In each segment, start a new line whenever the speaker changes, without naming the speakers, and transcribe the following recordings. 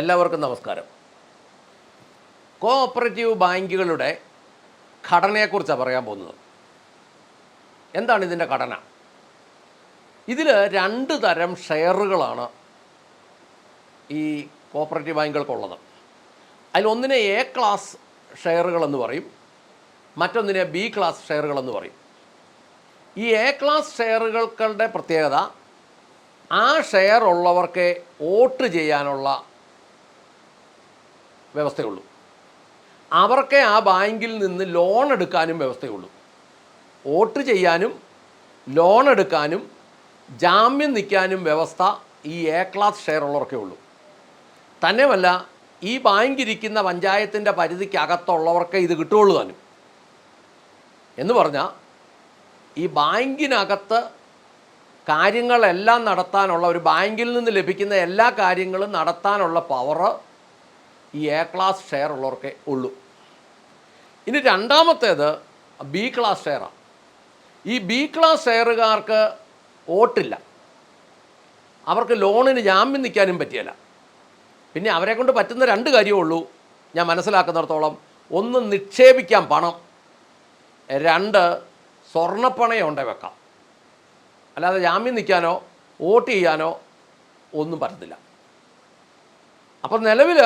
എല്ലാവർക്കും നമസ്കാരം. കോഓപ്പറേറ്റീവ് ബാങ്കുകളുടെ ഘടനയെക്കുറിച്ചാണ് പറയാൻ പോകുന്നത്. എന്താണ് ഇതിന്റെ ഘടന? ഇതിൽ രണ്ട് തരം ഷെയറുകളാണ് ഈ കോഓപ്പറേറ്റീവ് ബാങ്കുകൾക്കുള്ളത്. അതിലൊന്നിനെ എ ക്ലാസ് ഷെയറുകളെന്ന് പറയും മറ്റൊന്നിനെ ബി ക്ലാസ് ഷെയറുകളെന്ന് പറയും. ഈ എ ക്ലാസ് ഷെയറുകളുടെ പ്രത്യേകത ആ ഷെയർ ഉള്ളവർക്ക് വോട്ട് ചെയ്യാനുള്ള വ്യവസ്ഥയുള്ളൂ. അവർക്ക് ആ ബാങ്കിൽ നിന്ന് ലോൺ എടുക്കാനും വ്യവസ്ഥയുള്ളൂ. വോട്ട് ചെയ്യാനും ലോൺ എടുക്കാനും ജാമ്യം നിൽക്കാനും വ്യവസ്ഥ ഈ എ ക്ലാസ് ഷെയർ ഉള്ളവർക്കേ ഉള്ളൂ. തന്നെയുമല്ല ഈ ബാങ്ക് ഇരിക്കുന്ന പഞ്ചായത്തിന്റെ പരിധിക്കകത്തുള്ളവർക്ക് ഇത് കിട്ടുകയുള്ളൂ താനും. എന്ന് പറഞ്ഞാൽ ഈ ബാങ്കിനകത്ത് കാര്യങ്ങളെല്ലാം നടത്താനുള്ള ഒരു ബാങ്കിൽ നിന്ന് ലഭിക്കുന്ന എല്ലാ കാര്യങ്ങളും നടത്താനുള്ള പവറ് ഈ എ ക്ലാസ് ഷെയർ ഉള്ളവർക്കേ ഉള്ളൂ. ഇനി രണ്ടാമത്തേത് ബി ക്ലാസ് ഷെയറാണ് ഈ ബി ക്ലാസ് ഷെയറുകാർക്ക് വോട്ടില്ല. അവർക്ക് ലോണിന് ജാമ്യം നിൽക്കാനും പറ്റിയല്ല. പിന്നെ അവരെ കൊണ്ട് പറ്റുന്ന രണ്ട് കാര്യമേ ഉള്ളൂ. ഞാൻ മനസ്സിലാക്കുന്നിടത്തോളം ഒന്ന് നിക്ഷേപിക്കാം പണം. രണ്ട് സ്വർണപ്പണയം ഉണ്ടേ വെക്കാം. അല്ലാതെ ജാമ്യം നിൽക്കാനോ വോട്ട് ചെയ്യാനോ ഒന്നും പറ്റത്തില്ല. അപ്പം നിലവിൽ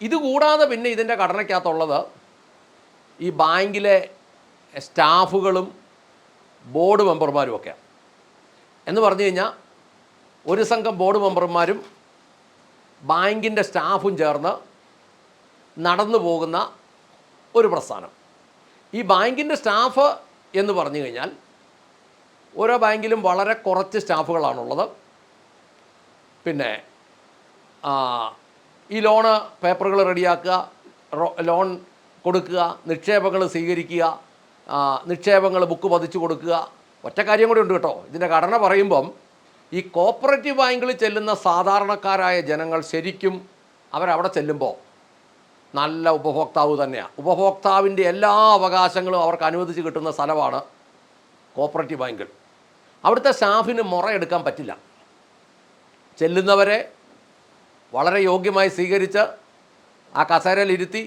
ഇത് കൂടാതെ പിന്നെ ഇതിന്റെ ഘടനയ്ക്കകത്തുള്ളത് ഈ ബാങ്കിലെ സ്റ്റാഫുകളും ബോർഡ് മെമ്പർമാരും ഒക്കെ എന്ന് പറഞ്ഞു കഴിഞ്ഞാൽ ഒരു സംഘം ബോർഡ് മെമ്പർമാരും ബാങ്കിന്റെ സ്റ്റാഫും ചേർന്ന് നടന്നു പോകുന്ന ഒരു പ്രസ്ഥാനം. ഈ ബാങ്കിന്റെ സ്റ്റാഫ് എന്ന് പറഞ്ഞു കഴിഞ്ഞാൽ ഓരോ ബാങ്കിലും വളരെ കുറച്ച് സ്റ്റാഫുകളാണുള്ളത്. പിന്നെ ഈ ലോണ് പേപ്പറുകൾ റെഡിയാക്കുക ലോൺ കൊടുക്കുക നിക്ഷേപങ്ങൾ സ്വീകരിക്കുക നിക്ഷേപങ്ങൾ ബുക്ക് പതിച്ചു കൊടുക്കുക. ഒറ്റ കാര്യം കൂടി ഉണ്ട് കേട്ടോ. ഇതിന്റെ ഘടന പറയുമ്പം ഈ കോപ്പറേറ്റീവ് ബാങ്കിൽ ചെല്ലുന്ന സാധാരണക്കാരായ ജനങ്ങൾ ശരിക്കും അവരവിടെ ചെല്ലുമ്പോൾ നല്ല ഉപഭോക്താവ് തന്നെയാണ് ഉപഭോക്താവിന്റെ എല്ലാ അവകാശങ്ങളും അവർക്ക് അനുവദിച്ച് കിട്ടുന്ന സ്ഥലമാണ് കോപ്പറേറ്റീവ് ബാങ്കുകൾ. അവിടുത്തെ സ്റ്റാഫിന് മുറ എടുക്കാൻ പറ്റില്ല. ചെല്ലുന്നവരെ വളരെ യോഗ്യമായി സ്വീകരിച്ച് ആ കസേരയിലിരുത്തി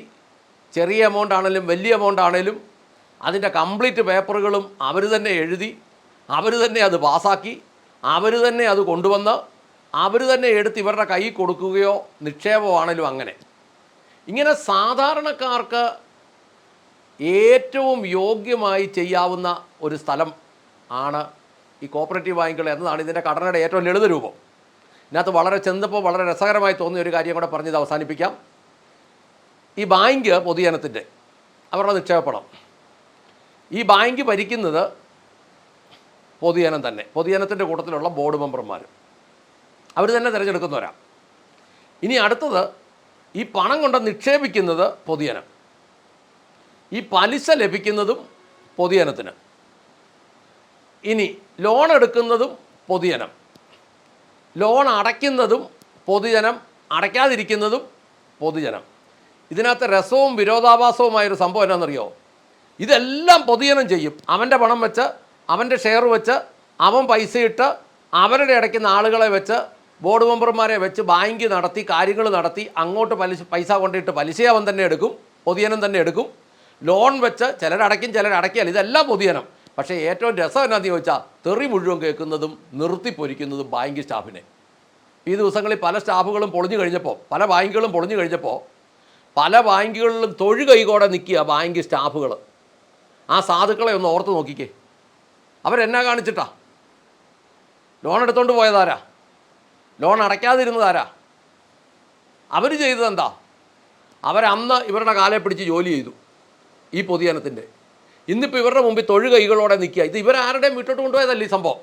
ചെറിയ എമൗണ്ട് ആണെങ്കിലും വലിയ എമൗണ്ട് ആണെങ്കിലും അതിന്റെ കംപ്ലീറ്റ് പേപ്പറുകളും അവർ തന്നെ എഴുതി അവർ തന്നെ അത് പാസ്സാക്കി അവർ തന്നെ അത് കൊണ്ടുവന്ന് അവർ തന്നെ എടുത്ത് ഇവരുടെ കൈ കൊടുക്കുകയോ നിക്ഷേപമാണെങ്കിലും അങ്ങനെ. ഇങ്ങനെ സാധാരണക്കാർക്ക് ഏറ്റവും യോഗ്യമായി ചെയ്യാവുന്ന ഒരു സ്ഥലം ആണ് ഈ കോപ്പറേറ്റീവ് ബാങ്കുകൾ എന്നതാണ് ഇതിന്റെ ഘടനയുടെ ഏറ്റവും ലളിത രൂപം ഇതിനകത്ത് വളരെ ചെന്നപ്പോൾ വളരെ രസകരമായി തോന്നിയ ഒരു കാര്യം കൂടെ പറഞ്ഞത് അവസാനിപ്പിക്കാം. ഈ ബാങ്ക് പൊതുജനത്തിന്റെ അവരുടെ നിക്ഷേപണം. ഈ ബാങ്ക് ഭരിക്കുന്നത് പൊതുജനം തന്നെ പൊതുജനത്തിന്റെ കൂട്ടത്തിലുള്ള ബോർഡ് മെമ്പർമാർ. അവർ തന്നെ തിരഞ്ഞെടുക്കുന്നവരാണ് ഇനി അടുത്തത് ഈ പണം കൊണ്ട് നിക്ഷേപിക്കുന്നത് പൊതുജനം. ഈ പലിശ ലഭിക്കുന്നതും പൊതുജനത്തിന്. ഇനി ലോൺ എടുക്കുന്നതും പൊതുജനം. ലോൺ അടയ്ക്കുന്നതും പൊതുജനം അടയ്ക്കാതിരിക്കുന്നതും പൊതുജനം. ഇതിനകത്ത് രസവും വിരോധാഭാസവുമായൊരു സംഭവം എന്നാണെന്നറിയോ ഇതെല്ലാം പൊതുജനം ചെയ്യും. അവന്റെ പണം വെച്ച് അവന്റെ ഷെയർ വെച്ച് അവൻ പൈസ ഇട്ട് അവരുടെ ഇടയ്ക്കുന്ന ആളുകളെ വെച്ച് ബോർഡ് മെമ്പർമാരെ വെച്ച് ബാങ്ക് നടത്തി കാര്യങ്ങൾ നടത്തി അങ്ങോട്ട് പലിശ പൈസ കൊണ്ടിട്ട് പലിശ അവൻ തന്നെ എടുക്കും പൊതുജനം തന്നെ എടുക്കും. ലോൺ വെച്ച് ചിലരടയ്ക്കും ചിലരടയ്ക്കില്ല ഇതെല്ലാം പൊതുജനം. പക്ഷേ ഏറ്റവും രസം എന്നാന്ന് ചോദിച്ചാൽ തെറി മുഴുവൻ കേൾക്കുന്നതും നിർത്തിപ്പൊരിക്കുന്നതും ബാങ്ക് സ്റ്റാഫിനെ. ഈ ദിവസങ്ങളിൽ പല സ്റ്റാഫുകളും പൊളിഞ്ഞു കഴിഞ്ഞപ്പോൾ പല ബാങ്കുകളും പൊളിഞ്ഞു കഴിഞ്ഞപ്പോൾ പല ബാങ്കുകളിലും തൊഴു കൈകോടെ നിൽക്കുക ബാങ്ക് സ്റ്റാഫുകൾ ആ സാധുക്കളെ ഒന്ന് ഓർത്ത് നോക്കിക്കേ. അവരെന്നാ കാണിച്ചിട്ടാ? ലോൺ എടുത്തോണ്ട് പോയതാരാ? ലോൺ അടയ്ക്കാതിരുന്നതാരാ? അവർ ചെയ്തതെന്താ? അവരന്ന് ഇവരുടെ കാലെ പിടിച്ച് ജോലി ചെയ്തു ഈ പൊതുജനത്തിന്റെ ഇന്നിപ്പോൾ ഇവരുടെ മുമ്പിൽ തൊഴു കൈകളോടെ നിൽക്കുക. ഇത് ഇവരാരുടെയും വീട്ടോട്ട് കൊണ്ടുപോയതല്ല ഈ സംഭവം?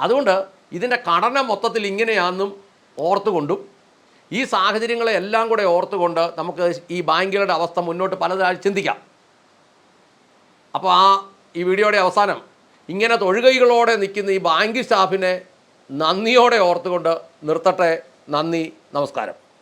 അതുകൊണ്ട് ഇതിന്റെ ഘടന മൊത്തത്തിൽ ഇങ്ങനെയാണെന്നും ഓർത്തുകൊണ്ടും ഈ സാഹചര്യങ്ങളെ എല്ലാം കൂടെ ഓർത്തുകൊണ്ട് നമുക്ക് ഈ ബാങ്കുകളുടെ അവസ്ഥ മുന്നോട്ട് പലതായി ചിന്തിക്കാം. അപ്പോൾ ആ ഈ വീഡിയോയുടെ അവസാനം ഇങ്ങനെ തൊഴുകൈകളോടെ നിൽക്കുന്ന ഈ ബാങ്ക് സ്റ്റാഫിനെ നന്ദിയോടെ ഓർത്തുകൊണ്ട് നിർത്തട്ടെ. നന്ദി നമസ്കാരം.